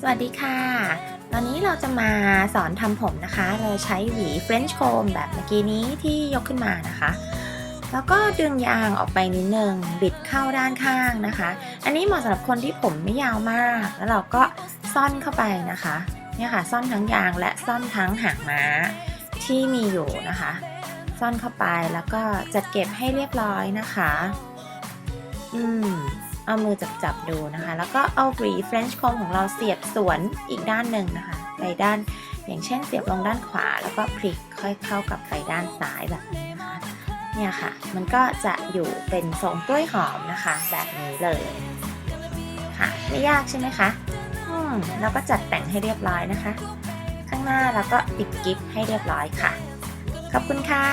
สวัสดีค่ะ ตอนนี้เราจะมาสอนทำผมนะคะ เราใช้หวี French comb แบบเมื่อกี้นี้ที่ยกขึ้นมานะคะ แล้วก็ดึงยางออกไปนิดนึง บิดเข้าด้านข้างนะคะ อันนี้เหมาะสำหรับคนที่ผมไม่ยาวมาก แล้วเราก็ซ่อนเข้าไปนะคะ เนี่ยค่ะ ซ่อนทั้งยางและซ่อนทั้งหางม้าที่มีอยู่นะคะ ซ่อนเข้าไปแล้วก็จัดเก็บให้เรียบร้อยนะคะ อืม เอามือจับจับๆดูนะคะ แล้วก็เอาหวี French comb ของเราเสียบสวนอีกด้านหนึ่งนะคะ ไปด้านอย่างเช่นเสียบลงด้านขวา แล้วก็พลิกค่อยเข้ากับไปด้านซ้ายแบบนี้นะคะ เนี่ยค่ะ มันก็จะอยู่เป็นทรงกล้วยหอมนะคะ แบบนี้เลยค่ะไม่ยากใช่ไหมคะอืมแล้วก็จัดแต่งให้เรียบร้อยนะคะ ข้างหน้าแล้วก็ปิดกิฟให้เรียบร้อยค่ะ ขอบคุณค่ะ